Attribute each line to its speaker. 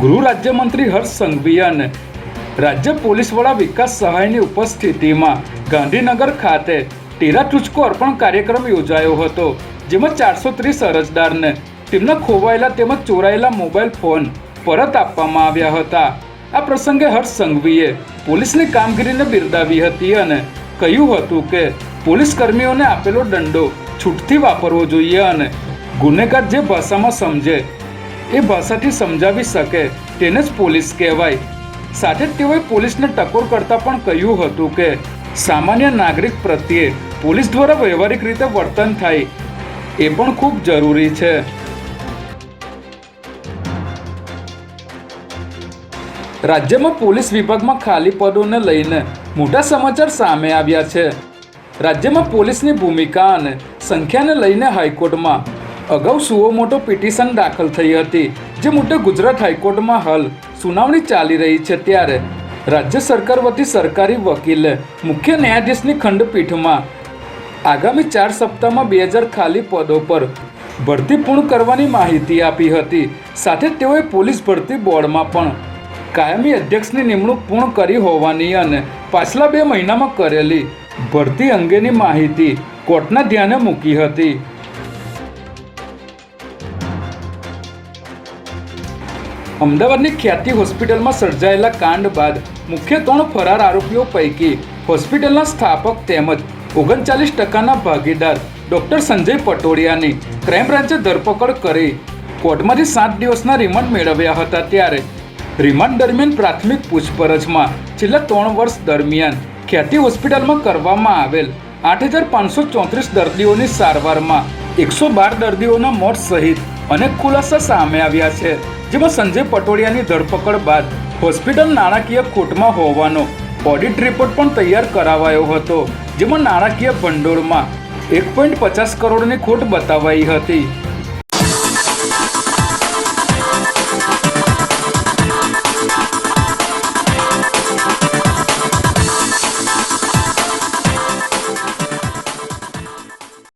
Speaker 1: ગૃહ રાજ્યમંત્રી હર્ષ સંઘવી અને રાજ્ય પોલીસ વડા વિકાસ સહાયની ઉપસ્થિતિમાં ગાંધીનગર ખાતે ટેરા ટુચકો અર્પણ કાર્યક્રમ યોજાયો હતો, જેમાં ચારસો ત્રીસ અરજદારને તેમના ખોવાયેલા તેમજ ચોરાયેલા મોબાઈલ ફોન પરત આપવામાં આવ્યા હતા. આ પ્રસંગે હર્ષ સંઘવીએ પોલીસની કામગીરીને બિરદાવી હતી અને કહ્યું હતું કે પોલીસ કર્મીઓને આપેલો દંડો છૂટથી વાપરવો જોઈએ અને ગુનેગાર જે ભાષામાં સમજે એ ભાષાથી સમજાવી શકે તેને જ પોલીસ કહેવાય. સાથે જ તેઓએ પોલીસને ટકોર કરતા પણ કહ્યું હતું કે સામાન્ય નાગરિક પ્રત્યે પોલીસ દ્વારા વ્યવહારિક રીતે વર્તન થાય એ પણ ખૂબ જરૂરી છે. રાજ્યમાં પોલીસ વિભાગમાં ખાલી પદોને લઈને મોટા સમાચાર સામે આવ્યા છે. રાજ્યમાં પોલીસની ભૂમિકા અને સંખ્યાને લઈને હાઈકોર્ટમાં અગાઉ સુઓ મોટો પિટિશન દાખલ થઈ હતી, જે મુદ્દે ગુજરાત હાઈકોર્ટમાં હાલ સુનાવણી ચાલી રહી છે ત્યારે રાજ્ય સરકાર વતી સરકારી વકીલે મુખ્ય ન્યાયાધીશની ખંડપીઠમાં આગામી ચાર સપ્તાહમાં બે હજાર ખાલી પદો પર ભરતી પૂર્ણ કરવાની માહિતી આપી હતી. સાથે તેઓએ પોલીસ ભરતી બોર્ડમાં પણ કાયમી અધ્યક્ષની નિમણૂક પૂર્ણ કરી હોવાની અને પાછલા બે મહિનામાં કરેલી ભરતી અંગેની માહિતી કોર્ટના ધ્યાને મૂકી હતી. અમદાવાદની ખ્યાતિ હોસ્પિટલમાં સર્જાયેલા કાંડ બાદ મુખ્ય ત્રણ ફરાર આરોપીઓ પૈકી હોસ્પિટલના સ્થાપક તેમજ ઓગણચાલીસ ટકાના ભાગીદાર ડોક્ટર સંજય પટોડિયાની ક્રાઇમ બ્રાન્ચે ધરપકડ કરી કોર્ટમાંથી સાત દિવસના રિમાન્ડ મેળવ્યા હતા ત્યારે રિમાન્ડ દરમિયાન પ્રાથમિક પૂછપરછમાં છેલ્લા ત્રણ વર્ષ દરમિયાન ખ્યાતિ હોસ્પિટલમાં કરવામાં આવેલ આઠ હજાર પાંચસો ચોત્રીસ દર્દીઓની સારવારમાં એકસો બાર દર્દીઓના મોત સહિત અનેક ખુલાસા સામે આવ્યા છે, જેમાં સંજય પટોડિયાની ધરપકડ બાદ હોસ્પિટલ નાણાકીય ખોટમાં હોવાનો ઓડિટ રિપોર્ટ પણ તૈયાર કરાવાયો હતો, જેમાં નાણાકીય ભંડોળમાં એક પોઈન્ટ પચાસ કરોડની ખોટ બતાવાઈ હતી.